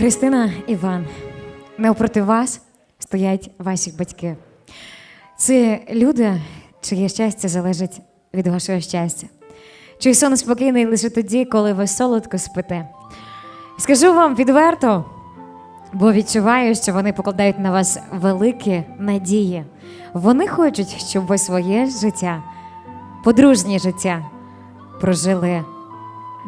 Христина Іван, навпроти вас стоять ваші батьки. Це люди, чиє щастя залежить від вашого щастя. Чий сон спокійний лише тоді, коли ви солодко спите. Скажу вам відверто, бо відчуваю, що вони покладають на вас великі надії. Вони хочуть, щоб ви своє життя, подружнє життя прожили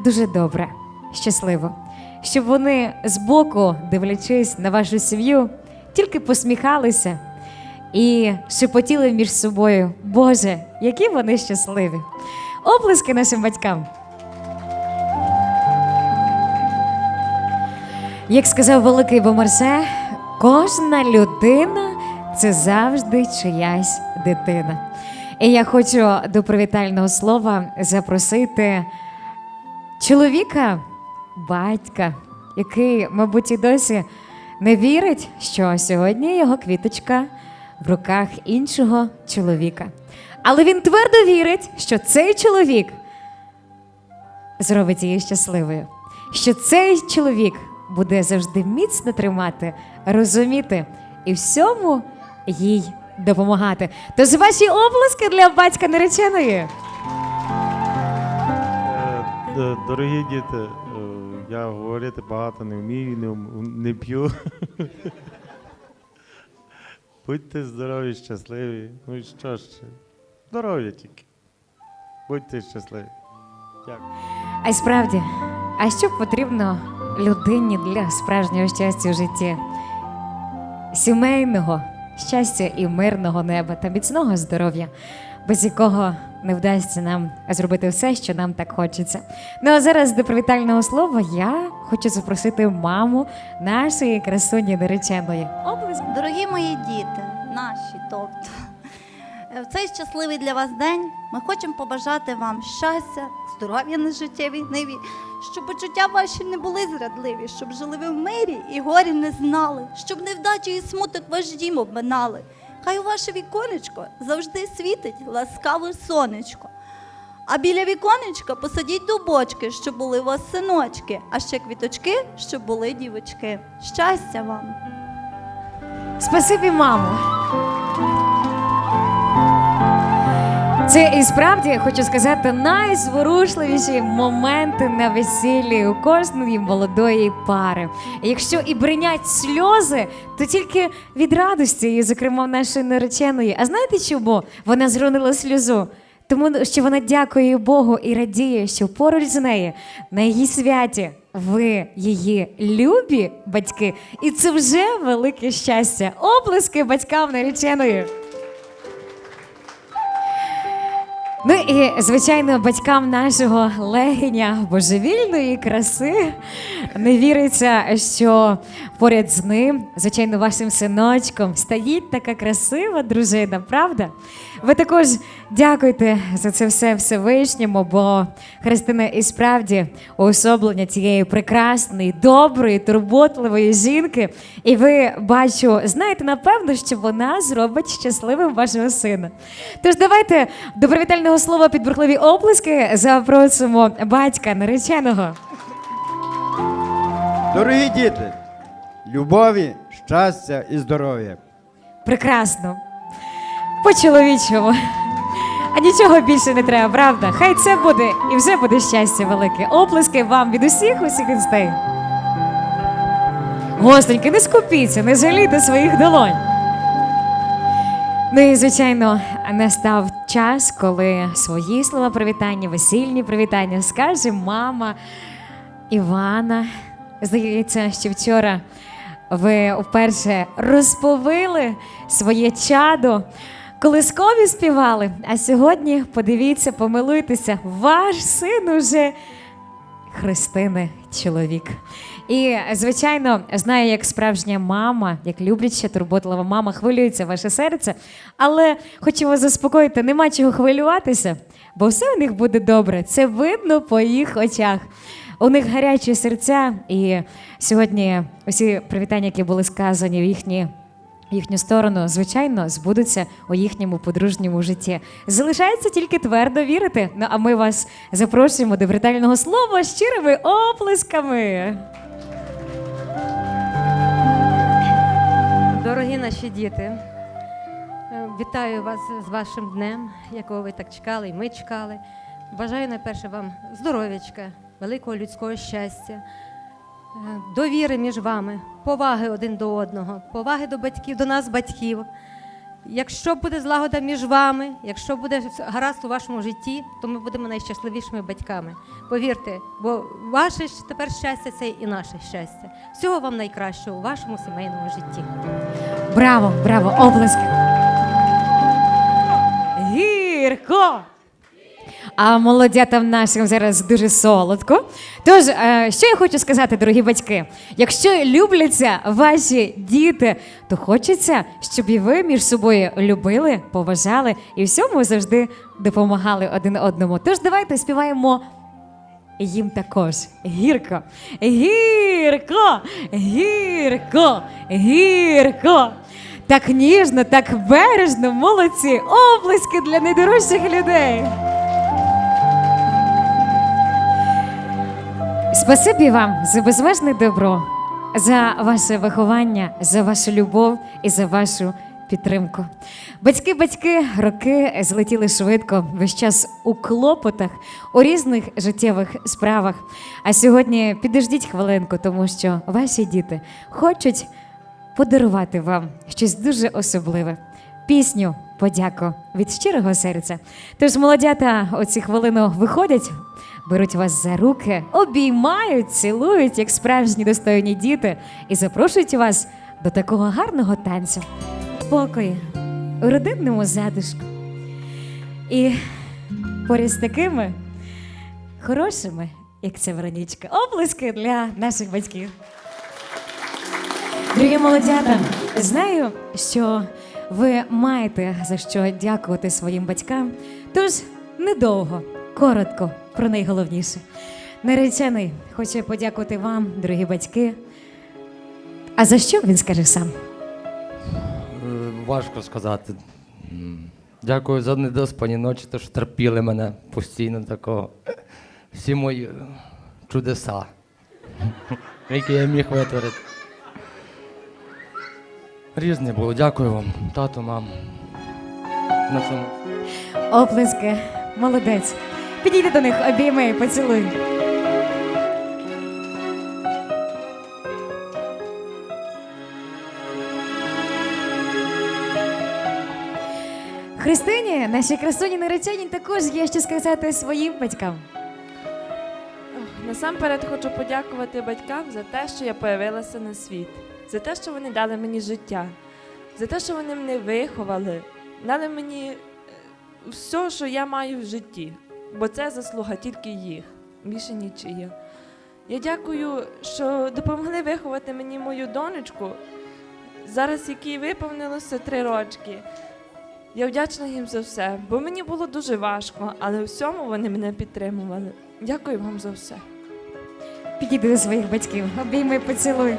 дуже добре, щасливо, щоб вони збоку, дивлячись на вашу сім'ю, тільки посміхалися і шепотіли між собою. Боже, які вони щасливі! Оплески нашим батькам. Як сказав великий Бомарсе, кожна людина це завжди чиясь дитина. І я хочу до привітального слова запросити чоловіка, батька, який, мабуть, і досі не вірить, що сьогодні його квіточка в руках іншого чоловіка. Але він твердо вірить, що цей чоловік зробить її щасливою, що цей чоловік буде завжди міцно тримати, розуміти і всьому їй допомагати. Тож ваші обласки для батька нареченої. Е, Дорогі діти, е, я говорити багато не вмію, не, не п'ю. Будьте здорові, щасливі. Ну і що ще? Здоров'я тільки. Будьте щасливі. Дякую. А справді, а що потрібно людині для справжнього щастя у житті? Сімейного щастя і мирного неба та міцного здоров'я, без якого не вдасться нам зробити все, що нам так хочеться. Ну а зараз до привітального слова я хочу запросити маму нашої красуні нареченої. Облизк. Дорогі мої діти, наші, тобто, е, в цей щасливий для вас день ми хочемо побажати вам щастя, здоров'я на життєвій ниві, щоб почуття ваші не були зрадливі, щоб жили ви в мирі і горі не знали, щоб невдачі і смуток ваш дім обминали. Хай у ваше віконечко завжди світить ласкаве сонечко. А біля віконечка посадіть дубочки, щоб були у вас синочки, а ще квіточки, щоб були дівочки. Щастя вам! Спасибі, мамо. Це і справді хочу сказати найзворушливіші моменти на весіллі у кожної молодої пари. Якщо і бринять сльози, то тільки від радості, і, зокрема, нашої нареченої. А знаєте чому вона зронила сльозу? Тому що вона дякує Богу і радіє, що поруч з нею на її святі ви її любі батьки, і це вже велике щастя. Оплески батькам нареченої. Ну і звичайно, батькам нашого легеня божевільної краси не віриться, що поряд з ним, звичайно, вашим синочком стоїть така красива дружина, правда? Ви також дякуйте за це все Всевишньому, бо Христина і справді уособлення цієї прекрасної, доброї, турботливої жінки. І ви бачу, знаєте, напевно, що вона зробить щасливим вашого сина. Тож давайте до привітального слова під бурхливі оплески запросимо батька нареченого. Дорогі діти, любові, щастя і здоров'я. Прекрасно. По-чоловічому. А нічого більше не треба, правда? Хай це буде і вже буде щастя велике. Оплески вам від усіх усіх гостей. Гостеньки, не скупіться, не жалійте своїх долонь. Ну і звичайно, настав час, коли свої слова привітання, весільні привітання скаже мама Івана. Здається, що вчора ви вперше розповили своє чадо, колискові співали. А сьогодні подивіться, помилуйтеся, ваш син уже Христини чоловік. І, звичайно, знаю, як справжня мама, як любляча, турботлива мама, хвилюється ваше серце. Але хочу вас заспокоїти, нема чого хвилюватися, бо все у них буде добре. Це видно по їх очах. У них гарячі серця, і сьогодні усі привітання, які були сказані в їхні їхню сторону, звичайно, збудуться у їхньому подружньому житті. Залишається тільки твердо вірити. Ну а ми вас запрошуємо до бритального слова щирими оплесками. Дорогі наші діти, е, вітаю вас з вашим днем, якого ви так чекали, і ми чекали. Бажаю найперше вам здоров'ячка, великого людського щастя, довіри між вами, поваги один до одного, поваги до батьків, до нас, батьків. Якщо буде злагода між вами, якщо буде гаразд у вашому житті, то ми будемо найщасливішими батьками. Повірте, бо ваше тепер щастя це і наше щастя. Всього вам найкращого у вашому сімейному житті. Браво, браво, облески. Гірко! А молодятам нашим зараз дуже солодко. Тож, е, що я хочу сказати, дорогі батьки? Якщо любляться ваші діти, то хочеться, щоб і ви між собою любили, поважали і всьому завжди допомагали один одному. Тож давайте співаємо їм також. Гірко, гірко, гірко, гірко. Так ніжно, так бережно, молодці, облиски для найдорожчих людей. Спасибі вам за безмежне добро, за ваше виховання, за вашу любов і за вашу підтримку. Батьки, батьки, роки злетіли швидко, весь час у клопотах, у різних життєвих справах. А сьогодні підождіть хвилинку, тому що ваші діти хочуть подарувати вам щось дуже особливе. Пісню подяку від щирого серця. Тож молодята оці хвилину виходять, беруть вас за руки, обіймають, цілують, як справжні достойні діти, і запрошують вас до такого гарного танцю. Спокою, у родинному затишку. І поряд з такими хорошими, як ця Веронічка, оплески для наших батьків. Дорогі молодята, знаю, що ви маєте за що дякувати своїм батькам. Тож недовго, коротко про найголовніше. Наречений хоче подякувати вам, дорогі батьки. А за що він скаже сам? Е, Важко сказати. Дякую за недоспані ночі, то що терпіли мене постійно такого. Всі мої чудеса, які я міг витворити. Різне було. Дякую вам, тату, мам. На цьому. Оплески, молодець. Підійди до них, обійми і поцілуй. Христині, нашій красуні нареченій, також є що сказати своїм батькам. Насамперед хочу подякувати батькам за те, що я появилася на світ, за те, що вони дали мені життя, за те, що вони мене виховали, дали мені е, все, що я маю в житті, бо це заслуга тільки їх, більше нічия. Я дякую, що допомогли виховати мені мою донечку, зараз якій виповнилося три рочки. Я вдячна їм за все, бо мені було дуже важко, але у всьому вони мене підтримували. Дякую вам за все. Підійди до своїх батьків, обійми, поцілуй.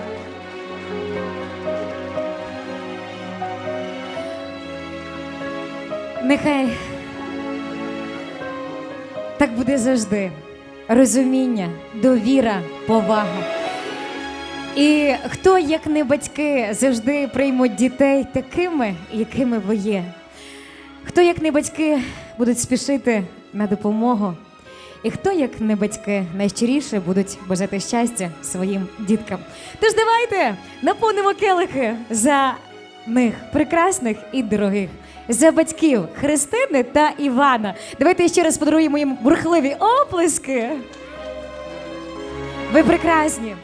Нехай так буде завжди. Розуміння, довіра, повага. І хто, як не батьки, завжди приймуть дітей такими, якими ви є. Хто, як не батьки, будуть спішити на допомогу. І хто, як не батьки, найщиріше будуть бажати щастя своїм діткам. Тож давайте наповнимо келихи за них, прекрасних і дорогих, за батьків Христини та Івана. Давайте ще раз подаруємо їм бурхливі оплески. Ви прекрасні.